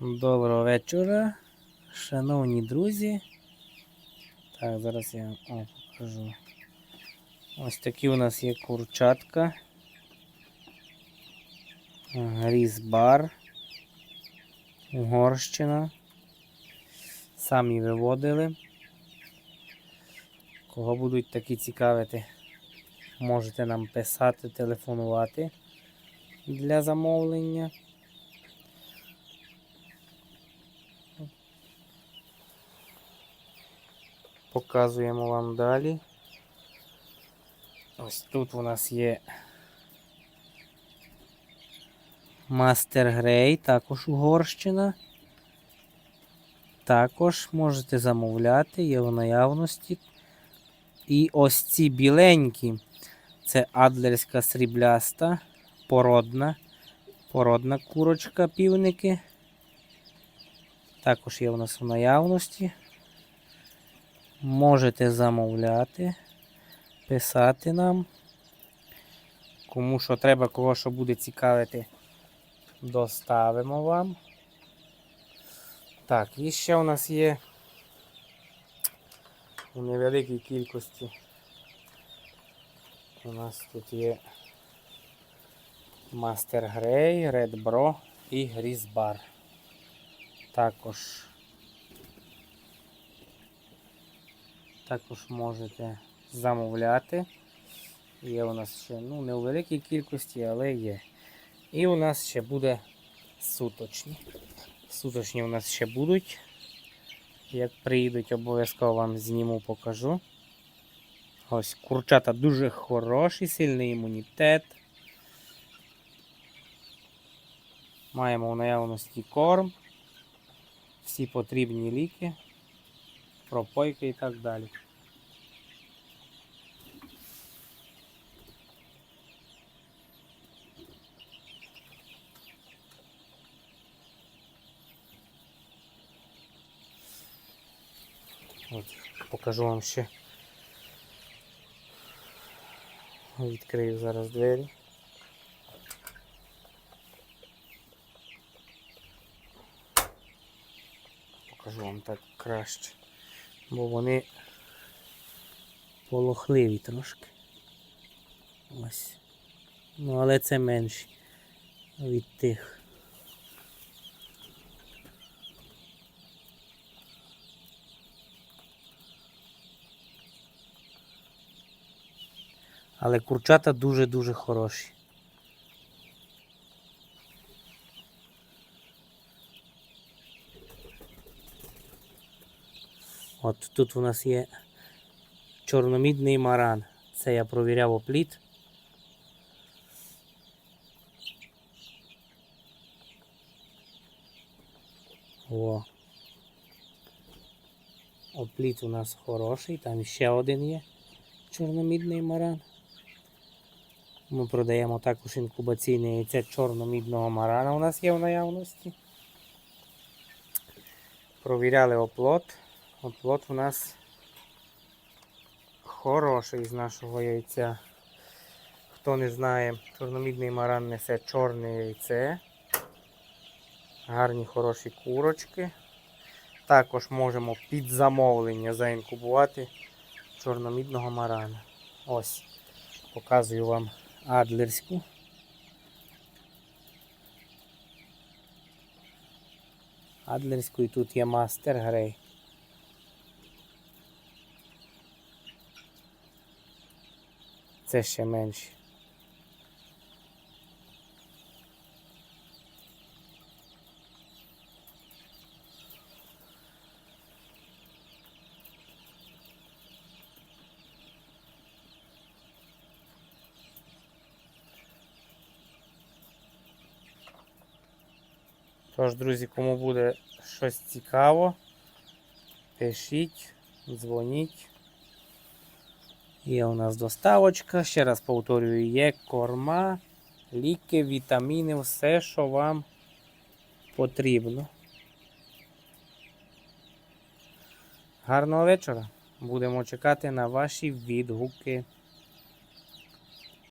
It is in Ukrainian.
Доброго вечора, шановні друзі. Так, зараз я вам о, покажу. Ось такі у нас є курчатка. Різбар. Угорщина. Самі виводили. Кого будуть такі цікавити, можете нам писати, телефонувати для замовлення. Показуємо вам далі. Ось тут у нас є Мастер Грей, також Угорщина. Також можете замовляти, є в наявності. І ось ці біленькі. Це адлерська срібляста, породна, породна курочка півники. Також є у нас в наявності. Можете замовляти, писати нам. Кому що треба, кого що буде цікавити, доставимо вам. Так, і ще у нас є у невеликій кількості. У нас тут є Master Grey, Red Bro і Грізбар. Також також можете замовляти. Є у нас ще ну, не у великій кількості, але є. І у нас ще буде суточні. Суточні у нас ще будуть. Як приїдуть, обов'язково вам зніму, покажу. Ось курчата дуже хороші, сильний імунітет. Маємо в наявності корм, всі потрібні ліки, пропойки і так далі. От, покажу вам ще. Відкрию зараз двері. Покажу вам так краще. Бо вони полохливі трошки. Ось. Ну, але це менші від тих. Але курчата дуже-дуже хороші. От тут у нас є чорномідний маран. Це я провіряв опліт. О. Опліт у нас хороший, там ще один є чорномідний маран. Ми продаємо також інкубаційне яйце чорно-мідного марана у нас є в наявності. Провіряли оплот. Оплот у нас хороший з нашого яйця. Хто не знає, чорномідний маран несе чорне яйце. Гарні хороші курочки. Також можемо під замовлення заінкубувати чорномідного марана. Ось, показую вам адлерську. Адлерську і тут є мастер грей. Це ще менші. Тож, друзі, кому буде щось цікаво, пишіть, дзвоніть. Є у нас доставочка. Ще раз повторюю, є корма, ліки, вітаміни, все, що вам потрібно. Гарного вечора. Будемо чекати на ваші відгуки.